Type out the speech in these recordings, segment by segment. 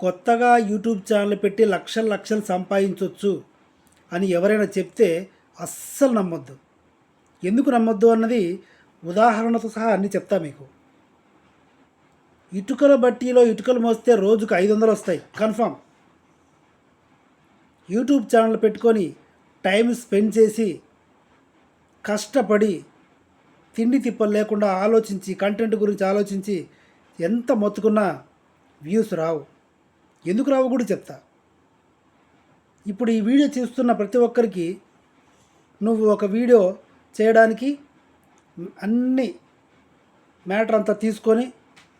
కొత్తగా YouTube channel పెట్టి లక్షలు లక్షలు సంపాదించవచ్చు అని ఎవరైనా చెప్తే అస్సలు నమ్మొద్దు. ఎందుకు నమ్మొద్దు అన్నది ఉదాహరణతో సహా అన్నీ చెప్తా మీకు. ఇటుకల బట్టీలో ఇటుకలు మోస్తే రోజుకు ఐదు వందలు వస్తాయి. కన్ఫామ్. యూట్యూబ్ ఛానల్ పెట్టుకొని టైం స్పెండ్ చేసి కష్టపడి తిండి తిప్పలు లేకుండా ఆలోచించి కంటెంట్ గురించి ఆలోచించి ఎంత మొత్తుకున్నా వ్యూస్ రావు. ఎందుకు రావు కూడా చెప్తా. ఇప్పుడు ఈ వీడియో చూస్తున్న ప్రతి ఒక్కరికి నువ్వు ఒక వీడియో చేయడానికి అన్ని మ్యాటర్ అంతా తీసుకొని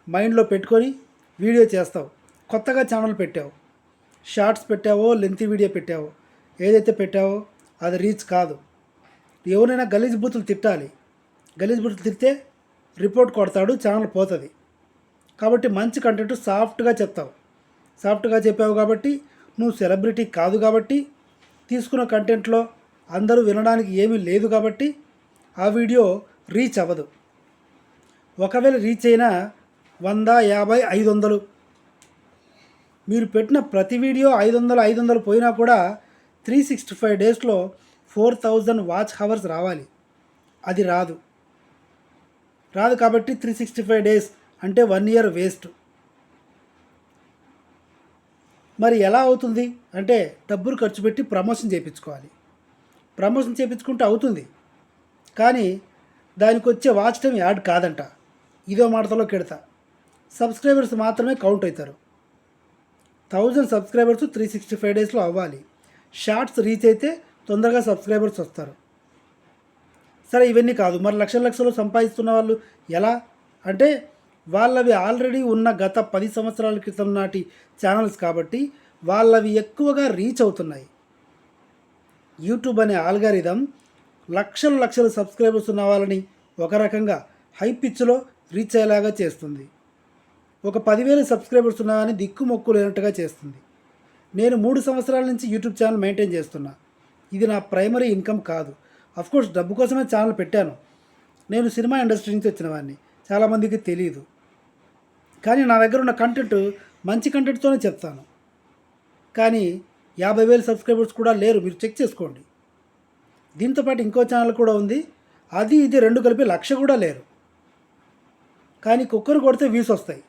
మైండ్లో పెట్టుకొని వీడియో చేస్తావు. కొత్తగా ఛానల్ పెట్టావు. షార్ట్స్ పెట్టావో లెంతీ వీడియో పెట్టావో ఏదైతే పెట్టావో అది రీచ్ కాదు. ఎవరైనా గలీజ్ బూతులు తిట్టాలి. గలీజ్ బూతులు తిడితే రిపోర్ట్ కొడతాడు ఛానల్ పోతుంది. కాబట్టి మంచి కంటెంట్ సాఫ్ట్గా చెప్తావు. సాఫ్ట్గా చెప్పావు కాబట్టి నువ్వు సెలబ్రిటీ కాదు కాబట్టి తీసుకున్న కంటెంట్లో అందరూ వినడానికి ఏమీ లేదు కాబట్టి ఆ వీడియో రీచ్ అవ్వదు. ఒకవేళ రీచ్ అయినా వంద యాభై ఐదు వందలు మీరు పెట్టిన ప్రతి వీడియో ఐదు వందలు ఐదు వందలు పోయినా కూడా త్రీ సిక్స్టీ ఫైవ్ డేస్లో ఫోర్ థౌజండ్ వాచ్ హవర్స్ రావాలి. అది రాదు. రాదు కాబట్టి త్రీ సిక్స్టీ ఫైవ్ డేస్ అంటే వన్ ఇయర్ వేస్ట్. మరి ఎలా అవుతుంది? అంటే డబ్బులు ఖర్చు పెట్టి ప్రమోషన్ చేయించుకోవాలి ప్రమోషన్ చేయించుకుంటే అవుతుంది. కానీ దానికి వచ్చే వాచ్ టైం యాడ్ కాదంట. ఇదో మాటలో కెడతా. సబ్స్క్రైబర్స్ మాత్రమే కౌంట్ అవుతారు. Thousand subscribers three sixty five డేస్లో అవ్వాలి. షార్ట్స్ రీచ్ అయితే తొందరగా సబ్స్క్రైబర్స్ వస్తారు. సరే ఇవన్నీ కాదు. మరి లక్షల లక్షలు సంపాదిస్తున్న వాళ్ళు ఎలా? అంటే వాళ్ళవి ఆల్రెడీ ఉన్న గత పది సంవత్సరాల క్రితం నాటి ఛానల్స్ కాబట్టి వాళ్ళవి ఎక్కువగా రీచ్ అవుతున్నాయి. యూట్యూబ్ అనే ఆల్గారిథం లక్షలు లక్షల సబ్స్క్రైబర్స్ ఉన్న వాళ్ళని ఒక రకంగా హై పిచ్లో రీచ్ అయ్యేలాగా చేస్తుంది. ఒక పదివేల సబ్స్క్రైబర్స్ ఉన్నా కానీ దిక్కుమొక్కు లేనట్టుగా చేస్తుంది. నేను మూడు సంవత్సరాల నుంచి యూట్యూబ్ ఛానల్ మెయింటైన్ చేస్తున్నా. ఇది నా ప్రైమరీ ఇన్కమ్ కాదు. అఫ్కోర్స్ డబ్బు కోసమే ఛానల్ పెట్టాను. నేను సినిమా ఇండస్ట్రీ నుంచి వచ్చిన వాడిని. చాలామందికి తెలియదు కానీ నా దగ్గర ఉన్న కంటెంట్ మంచి కంటెంట్తోనే చెప్తాను. కానీ యాభై వేల సబ్స్క్రైబర్స్ కూడా లేరు మీరు చెక్ చేసుకోండి. దీంతోపాటు ఇంకో ఛానల్ కూడా ఉంది. అది ఇది రెండు కలిపి లక్ష కూడా లేరు. కానీ కుక్కర్ కొడితే వ్యూస్ వస్తాయి.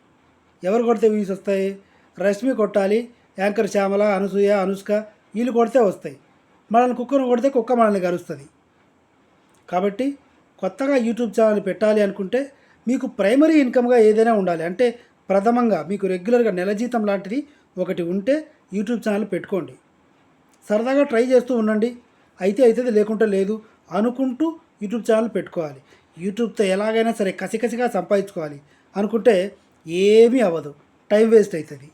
ఎవరు కొడితే వ్యూస్ వస్తాయి? రష్మి కొట్టాలి యాంకర్ శ్యామల అనసూయ అనుష్క వీళ్ళు కొడితే వస్తాయి. మనల్ని కుక్కను కొడితే కుక్క మనల్ని కరుస్తుంది. కాబట్టి కొత్తగా యూట్యూబ్ ఛానల్ పెట్టాలి అనుకుంటే మీకు ప్రైమరీ ఇన్కమ్గా ఏదైనా ఉండాలి. అంటే ప్రథమంగా మీకు రెగ్యులర్గా నెల జీతం లాంటిది ఒకటి ఉంటే యూట్యూబ్ ఛానల్ పెట్టుకోండి. సరదాగా ట్రై చేస్తూ ఉండండి. అయితే అవుతుంది లేకుంటే లేదు అనుకుంటూ యూట్యూబ్ ఛానల్ పెట్టుకోవాలి. యూట్యూబ్తో ఎలాగైనా సరే కసికసిగా సంపాదించుకోవాలి. అనుకుంటే ఏమీ అవ్వదు. టైం వేస్ట్ అవుతుంది.